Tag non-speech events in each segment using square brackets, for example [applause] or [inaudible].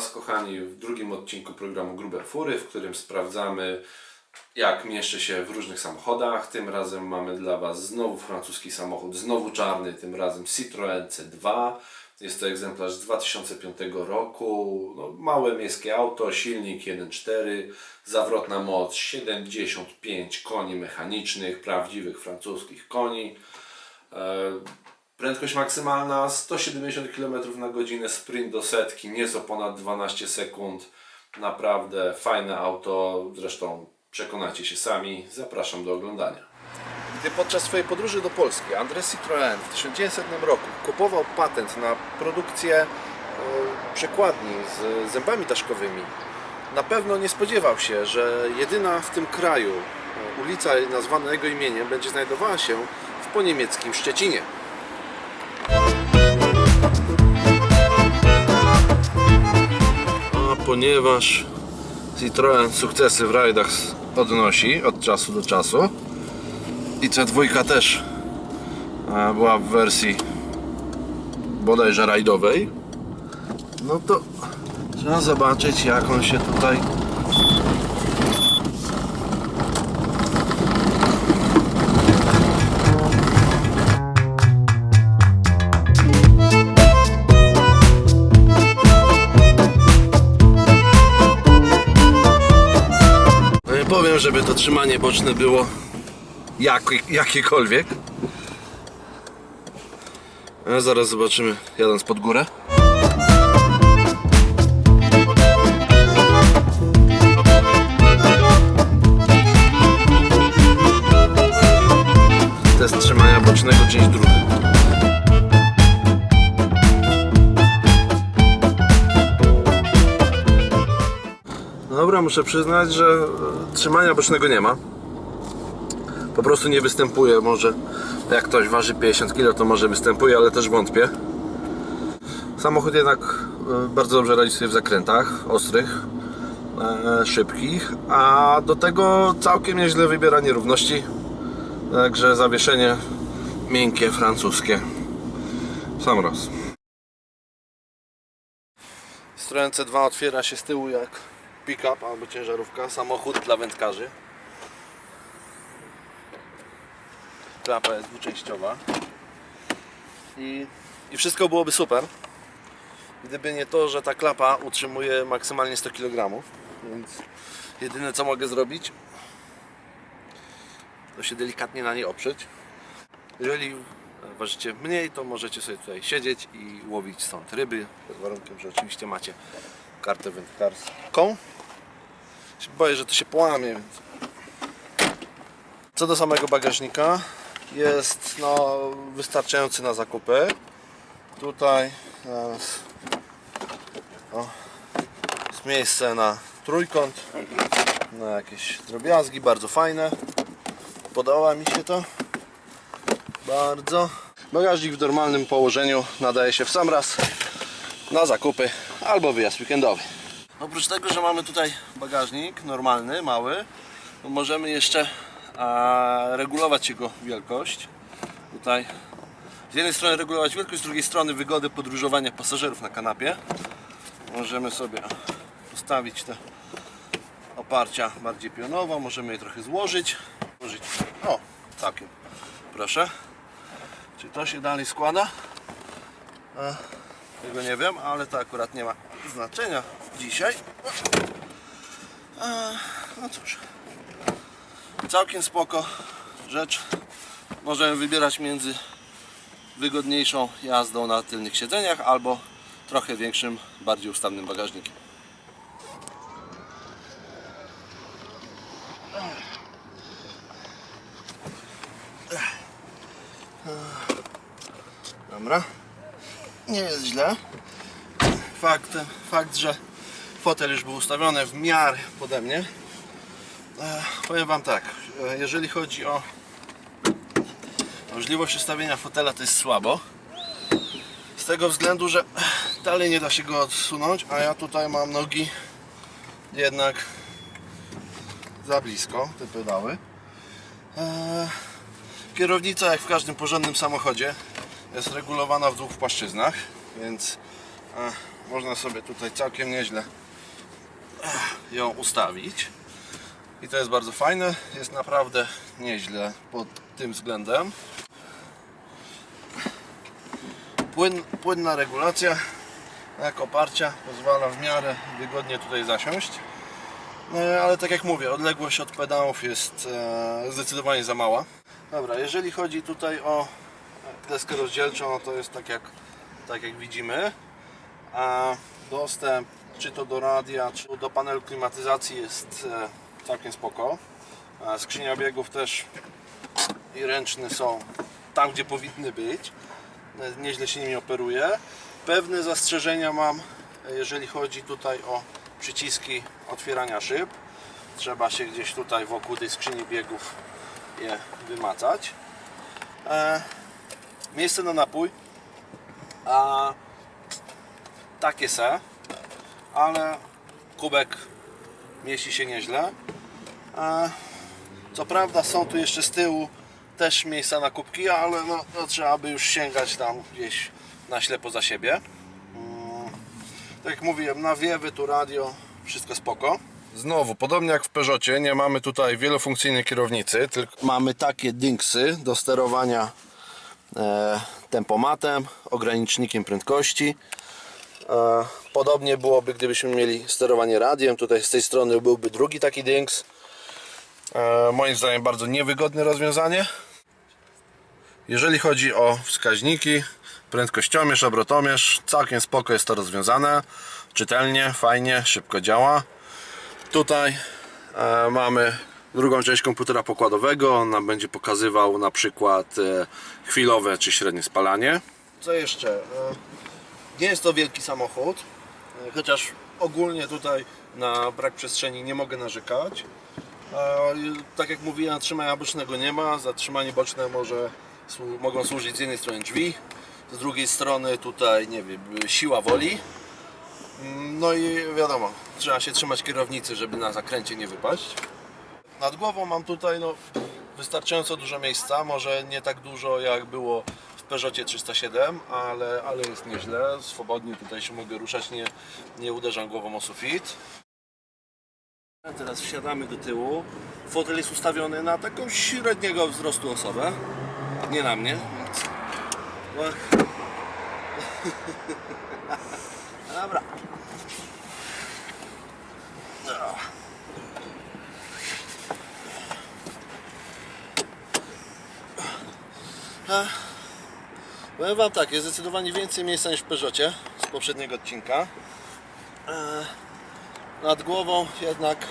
Was, kochani, w drugim odcinku programu Grube Fury, w którym sprawdzamy, jak mieszczę się w różnych samochodach. Tym razem mamy dla Was znowu francuski samochód, znowu czarny, tym razem Citroën C2. Jest to egzemplarz z 2005 roku. No, małe miejskie auto, silnik 1.4, zawrotna moc 75 koni mechanicznych, prawdziwych francuskich koni. E, Prędkość maksymalna 170 km na godzinę, sprint do setki, nieco ponad 12 sekund. Naprawdę fajne auto, zresztą przekonacie się sami. Zapraszam do oglądania. Gdy podczas swojej podróży do Polski André Citroën w 1900 roku kupował patent na produkcję e, przekładni z zębami daszkowymi, na pewno nie spodziewał się, że jedyna w tym kraju e, ulica nazwana jego imieniem będzie znajdowała się w poniemieckim Szczecinie. Ponieważ Citroen sukcesy w rajdach odnosi od czasu do czasu i C2 też była w wersji bodajże rajdowej, no to trzeba zobaczyć jak on się tutaj powiem, żeby to trzymanie boczne było jak, jakiekolwiek. A zaraz zobaczymy jadąc pod górę. Test trzymania bocznego, część druga. Dobra, muszę przyznać, że trzymania bocznego nie ma. Po prostu nie występuje. Może jak ktoś waży 50 kg, to może występuje, ale też wątpię. Samochód jednak e, bardzo dobrze radzi sobie w zakrętach ostrych, e, szybkich, a do tego całkiem nieźle wybiera nierówności. Także zawieszenie miękkie, francuskie. Sam raz. Citroen C2 otwiera się z tyłu jak pick-up albo ciężarówka, samochód dla wędkarzy. Klapa jest dwuczęściowa. I, I wszystko byłoby super, gdyby nie to, że ta klapa utrzymuje maksymalnie 100 kg. Więc jedyne co mogę zrobić, to się delikatnie na niej oprzeć. Jeżeli ważycie mniej, to możecie sobie tutaj siedzieć i łowić stąd ryby, pod warunkiem, że oczywiście macie kartę wędkarską. Się Boję, że to się połamie. Co do samego bagażnika, jest no, wystarczający na zakupy. Tutaj o, jest miejsce na trójkąt, na jakieś drobiazgi, bardzo fajne. Podoba mi się to bardzo. Bagażnik w normalnym położeniu nadaje się w sam raz na zakupy albo wyjazd weekendowy. Oprócz tego, że mamy tutaj bagażnik normalny, mały, możemy jeszcze a, regulować jego wielkość. Tutaj z jednej strony regulować wielkość, z drugiej strony wygodę podróżowania pasażerów na kanapie. Możemy sobie postawić te oparcia bardziej pionowo, możemy je trochę złożyć. złożyć. O, całkiem. Proszę. Czy to się dalej składa? E, tego nie wiem, ale to akurat nie ma znaczenia dzisiaj. No cóż. Całkiem spoko rzecz. Możemy wybierać między wygodniejszą jazdą na tylnych siedzeniach albo trochę większym, bardziej ustawnym bagażnikiem. Dobra. Nie jest źle. Fakt, fakt, że fotel już był ustawiony w miarę pode mnie. E, powiem Wam tak, e, jeżeli chodzi o możliwość ustawienia fotela, to jest słabo. Z tego względu, że dalej nie da się go odsunąć, a ja tutaj mam nogi jednak za blisko, te pedały. E, Kierownica, jak w każdym porządnym samochodzie, jest regulowana w dwóch płaszczyznach, więc e, można sobie tutaj całkiem nieźle ją ustawić. I to jest bardzo fajne, jest naprawdę nieźle pod tym względem. Płyn, płynna regulacja jak oparcia pozwala w miarę wygodnie tutaj zasiąść. E, Ale tak jak mówię, odległość od pedałów jest e, zdecydowanie za mała. Dobra, jeżeli chodzi tutaj o deskę rozdzielczą, no to jest tak jak, tak jak widzimy. A dostęp czy to do radia, czy do panelu klimatyzacji jest e, całkiem spoko. A skrzynia biegów też i ręczny są tam, gdzie powinny być. E, Nieźle się nimi operuje. Pewne zastrzeżenia mam, e, jeżeli chodzi tutaj o przyciski otwierania szyb. Trzeba się gdzieś tutaj wokół tej skrzyni biegów je wymacać. E, miejsce na napój. A takie se, ale kubek mieści się nieźle. E, co prawda są tu jeszcze z tyłu też miejsca na kubki, ale no, no, trzeba by już sięgać tam gdzieś na ślepo za siebie. Mm, tak jak mówiłem, nawiewy tu radio, wszystko spoko. Znowu, podobnie jak w Peugeotie, nie mamy tutaj wielofunkcyjnej kierownicy, tylko mamy takie dinksy do sterowania e, tempomatem, ogranicznikiem prędkości. E, Podobnie byłoby, gdybyśmy mieli sterowanie radiem. Tutaj z tej strony byłby drugi taki dings. E, Moim zdaniem bardzo niewygodne rozwiązanie. Jeżeli chodzi o wskaźniki, prędkościomierz, obrotomierz, całkiem spoko jest to rozwiązane. Czytelnie, fajnie, szybko działa. Tutaj e, mamy drugą część komputera pokładowego. On nam będzie pokazywał na przykład e, chwilowe czy średnie spalanie. Co jeszcze? E, nie jest to wielki samochód, chociaż ogólnie tutaj na brak przestrzeni nie mogę narzekać. Tak jak mówiłem, zatrzymania bocznego nie ma. Zatrzymanie boczne może, mogą służyć z jednej strony drzwi, z drugiej strony tutaj, nie wiem, siła woli. Mm, No i wiadomo, trzeba się trzymać kierownicy, żeby na zakręcie nie wypaść. Nad głową mam tutaj no, wystarczająco dużo miejsca, może nie tak dużo jak było Peugeotie 307, ale, ale jest nieźle. Swobodnie tutaj się mogę ruszać, nie, nie uderzam głową o sufit. Teraz wsiadamy do tyłu. Fotel jest ustawiony na taką średniego wzrostu osobę. Nie na mnie, więc... No. [laughs] Dobra. Powiem Wam tak, jest zdecydowanie więcej miejsca niż w Peugeotie z poprzedniego odcinka. E, Nad głową jednak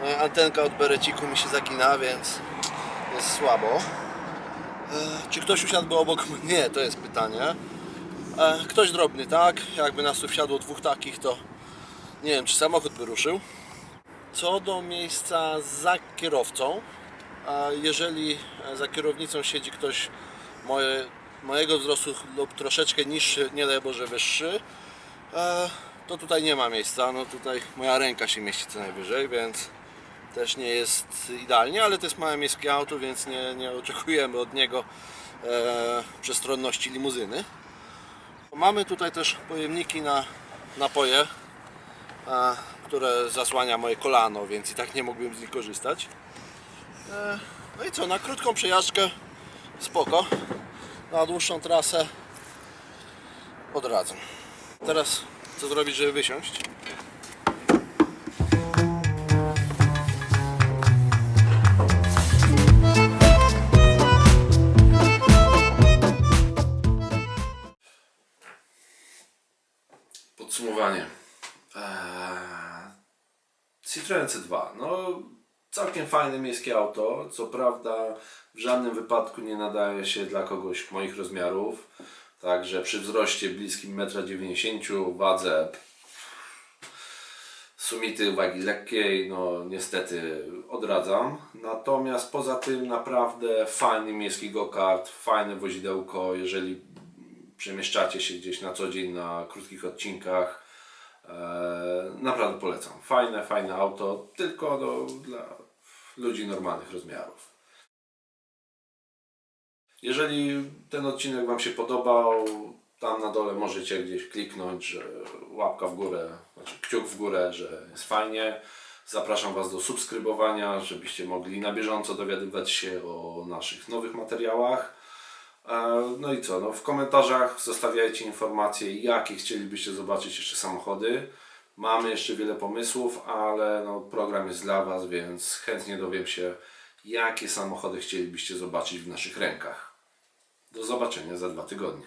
moja antenka od bereciku mi się zagina, więc jest słabo. E, Czy ktoś usiadłby obok mnie? Nie, to jest pytanie. E, Ktoś drobny, tak? Jakby nas tu wsiadło dwóch takich, to nie wiem, czy samochód by ruszył. Co do miejsca za kierowcą, jeżeli za kierownicą siedzi ktoś moje, mojego wzrostu lub troszeczkę niższy, nie daj Boże wyższy, e, to tutaj nie ma miejsca. No tutaj moja ręka się mieści co najwyżej, więc też nie jest idealnie, ale to jest małe miejskie auto, więc nie, nie oczekujemy od niego e, przestronności limuzyny. Mamy tutaj też pojemniki na napoje, e, które zasłania moje kolano, więc i tak nie mógłbym z nich korzystać. E, No i co, na krótką przejażdżkę spoko, na dłuższą trasę odradzam. Teraz co zrobić, żeby wysiąść? Podsumowanie. Eee, Citroen C2. No, całkiem fajne miejskie auto. Co prawda, w żadnym wypadku nie nadaje się dla kogoś moich rozmiarów. Także przy wzroście bliskim 1,90 m, wadze sumity wagi lekkiej, no niestety odradzam. Natomiast poza tym naprawdę fajny miejski go-kart, fajne wozidełko, jeżeli przemieszczacie się gdzieś na co dzień na krótkich odcinkach. E, naprawdę polecam. Fajne, fajne auto, tylko do, dla ludzi normalnych rozmiarów. Jeżeli ten odcinek Wam się podobał, tam na dole możecie gdzieś kliknąć, że łapka w górę, znaczy kciuk w górę, że jest fajnie. Zapraszam Was do subskrybowania, żebyście mogli na bieżąco dowiadywać się o naszych nowych materiałach. E, No i co, no w komentarzach zostawiajcie informacje, jakie chcielibyście zobaczyć jeszcze samochody. Mamy jeszcze wiele pomysłów, ale no, program jest dla Was, więc chętnie dowiem się, jakie samochody chcielibyście zobaczyć w naszych rękach. Do zobaczenia za dwa tygodnie.